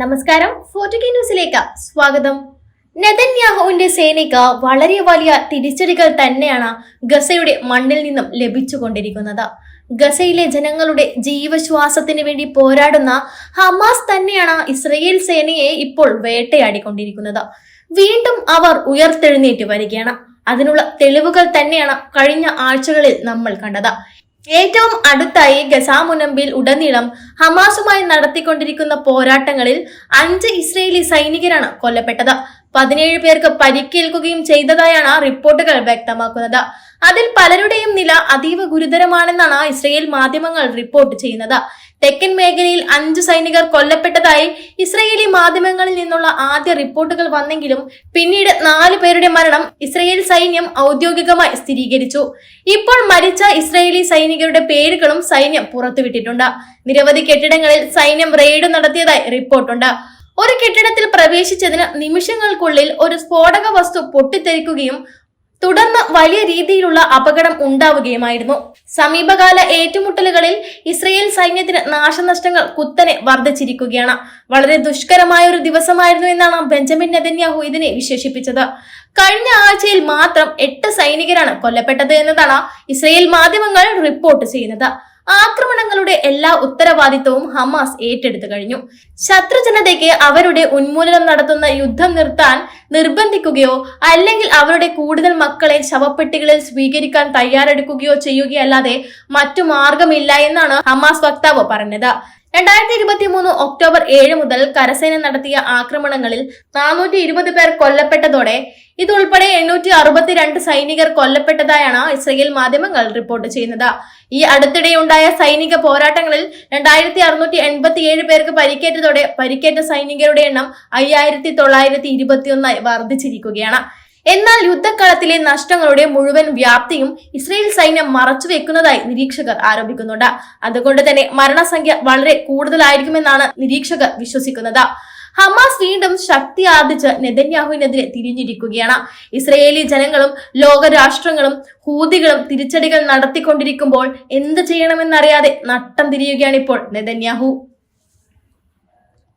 നമസ്കാരം. ഫോർട്ടുഗി ന്യൂസിലേക്ക് സ്വാഗതം. നെതന്യാഹുവിന്റെ സേനയ്ക്ക് വളരെ വലിയ തിരിച്ചടികൾ തന്നെയാണ് ഗസയുടെ മണ്ണിൽ നിന്നും ലഭിച്ചുകൊണ്ടിരിക്കുന്നത്. ഗസയിലെ ജനങ്ങളുടെ ജീവശ്വാസത്തിന് വേണ്ടി പോരാടുന്ന ഹമാസ് തന്നെയാണ് ഇസ്രയേൽ സേനയെ ഇപ്പോൾ വേട്ടയാടിക്കൊണ്ടിരിക്കുന്നത്. വീണ്ടും അവർ ഉയർത്തെഴുന്നേറ്റ് വരികയാണ്. അതിനുള്ള തെളിവുകൾ തന്നെയാണ് കഴിഞ്ഞ ആഴ്ചകളിൽ നമ്മൾ കണ്ടത്. ഏറ്റവും അടുത്തായി ഗസാമുനമ്പിൽ ഉടനീളം ഹമാസുമായി നടത്തിക്കൊണ്ടിരിക്കുന്ന പോരാട്ടങ്ങളിൽ അഞ്ച് ഇസ്രയേലി സൈനികരാണ് കൊല്ലപ്പെട്ടത്. പതിനേഴ് പേർക്ക് പരിക്കേൽക്കുകയും ചെയ്തതായാണ് റിപ്പോർട്ടുകൾ വ്യക്തമാക്കുന്നത്. അതിൽ പലരുടെയും നില അതീവ ഗുരുതരമാണെന്നാണ് ഇസ്രയേൽ മാധ്യമങ്ങൾ റിപ്പോർട്ട് ചെയ്യുന്നത്. തെക്കൻ മേഖലയിൽ അഞ്ച് സൈനികർ കൊല്ലപ്പെട്ടതായി ഇസ്രയേലി മാധ്യമങ്ങളിൽ നിന്നുള്ള ആദ്യ റിപ്പോർട്ടുകൾ വന്നെങ്കിലും പിന്നീട് നാല് പേരുടെ മരണം ഇസ്രയേൽ സൈന്യം ഔദ്യോഗികമായി സ്ഥിരീകരിച്ചു. ഇപ്പോൾ മരിച്ച ഇസ്രയേലി സൈനികരുടെ പേരുകളും സൈന്യം പുറത്തുവിട്ടിട്ടുണ്ട്. നിരവധി കെട്ടിടങ്ങളിൽ സൈന്യം റെയ്ഡ് നടത്തിയതായി റിപ്പോർട്ടുണ്ട്. ഒരു കെട്ടിടത്തിൽ പ്രവേശിച്ചതിന് നിമിഷങ്ങൾക്കുള്ളിൽ ഒരു സ്ഫോടക വസ്തു പൊട്ടിത്തെറിക്കുകയും തുടർന്ന് വലിയ രീതിയിലുള്ള അപകടം ഉണ്ടാവുകയുമായിരുന്നു. സമീപകാല ഏറ്റുമുട്ടലുകളിൽ ഇസ്രയേൽ സൈന്യത്തിന് നാശനഷ്ടങ്ങൾ കുത്തനെ വർദ്ധിച്ചിരിക്കുകയാണ്. വളരെ ദുഷ്കരമായ ഒരു ദിവസമായിരുന്നു എന്നാണ് ബെഞ്ചമിൻ നെതന്യാഹു ഇതിനെ വിശേഷിപ്പിച്ചത്. കഴിഞ്ഞ ആഴ്ചയിൽ മാത്രം എട്ട് സൈനികരാണ് കൊല്ലപ്പെട്ടത് എന്നതാണ് ഇസ്രയേൽ മാധ്യമങ്ങൾ റിപ്പോർട്ട് ചെയ്യുന്നത്. ആക്രമണങ്ങളുടെ എല്ലാ ഉത്തരവാദിത്വവും ഹമാസ് ഏറ്റെടുത്തു കഴിഞ്ഞു. ശത്രു ജനതയ്ക്ക് അവരുടെ ഉന്മൂലനം നടത്തുന്ന യുദ്ധം നിർത്താൻ നിർബന്ധിക്കുകയോ അല്ലെങ്കിൽ അവരുടെ കൂടുതൽ മക്കളെ ശവപ്പെട്ടികളിൽ സ്വീകരിക്കാൻ തയ്യാറെടുക്കുകയോ ചെയ്യുകയല്ലാതെ മറ്റു മാർഗമില്ല എന്നാണ് ഹമാസ് വക്താവ് പറഞ്ഞത്. രണ്ടായിരത്തി ഇരുപത്തി മൂന്ന് ഒക്ടോബർ ഏഴ് മുതൽ കരസേന നടത്തിയ ആക്രമണങ്ങളിൽ നാനൂറ്റി ഇരുപത് പേർ കൊല്ലപ്പെട്ടതോടെ ഇതുൾപ്പെടെ എണ്ണൂറ്റി അറുപത്തിരണ്ട് സൈനികർ കൊല്ലപ്പെട്ടതായാണ് ഇസ്രയേൽ മാധ്യമങ്ങൾ റിപ്പോർട്ട് ചെയ്യുന്നത്. ഈ അടുത്തിടെയുണ്ടായ സൈനിക പോരാട്ടങ്ങളിൽ രണ്ടായിരത്തി അറുന്നൂറ്റി എൺപത്തിയേഴ് പേർക്ക് പരിക്കേറ്റതോടെ പരിക്കേറ്റ സൈനികരുടെ എണ്ണം അയ്യായിരത്തി തൊള്ളായിരത്തി ഇരുപത്തിയൊന്നായി വർദ്ധിച്ചിരിക്കുകയാണ്. എന്നാൽ യുദ്ധക്കളത്തിലെ നഷ്ടങ്ങളുടെ മുഴുവൻ വ്യാപ്തിയും ഇസ്രയേൽ സൈന്യം മറച്ചു വെക്കുന്നതായി നിരീക്ഷകർ ആരോപിക്കുന്നുണ്ട്. അതുകൊണ്ട് തന്നെ മരണസംഖ്യ വളരെ കൂടുതലായിരിക്കുമെന്നാണ് നിരീക്ഷകർ വിശ്വസിക്കുന്നത്. ഹമാസ് വീണ്ടും ശക്തി ആർജിച്ച് നെതന്യാഹുവിനെതിരെ തിരിഞ്ഞിരിക്കുകയാണ്. ഇസ്രയേലി ജനങ്ങളും ലോകരാഷ്ട്രങ്ങളും ഹൂതികളും തിരിച്ചടികൾ നടത്തിക്കൊണ്ടിരിക്കുമ്പോൾ എന്ത് ചെയ്യണമെന്നറിയാതെ നട്ടം തിരിയുകയാണ് ഇപ്പോൾ നെതന്യാഹു.